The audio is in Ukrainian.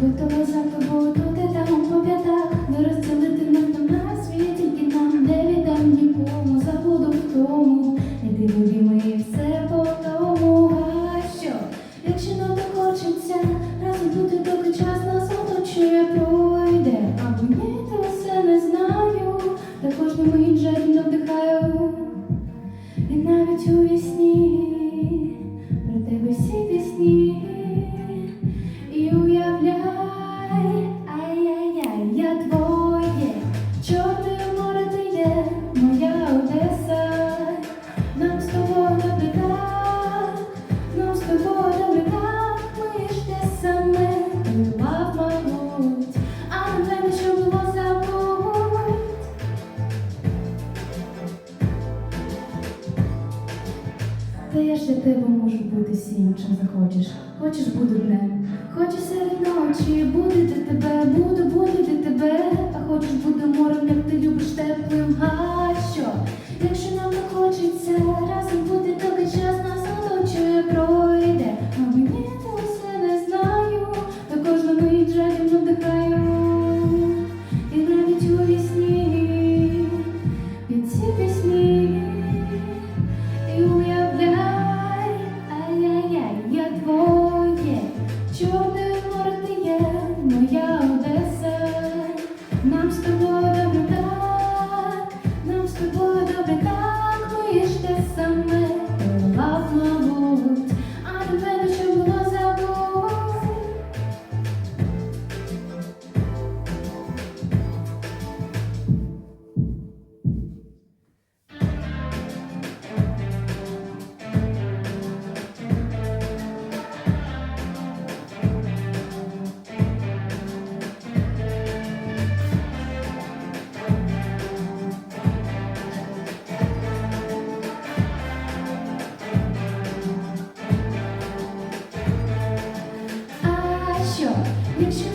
Готова за тобою тут і там по п'ятах Не розділити навто на світі тільки нам Не віддам нікому, забуду в тому. І ти любі все по тому. А що, якщо нам так хочеться Разом бути, доки час нас оточує Пройде, або ні, то все не знаю. Та кожну Та я ж для тебе можу бути всім, чим захочеш. Хочеш буду днем, хочеш серед ночі, буду для тебе, буду, буду для тебе, а хочеш бути морем, як ти любиш теплим. Що,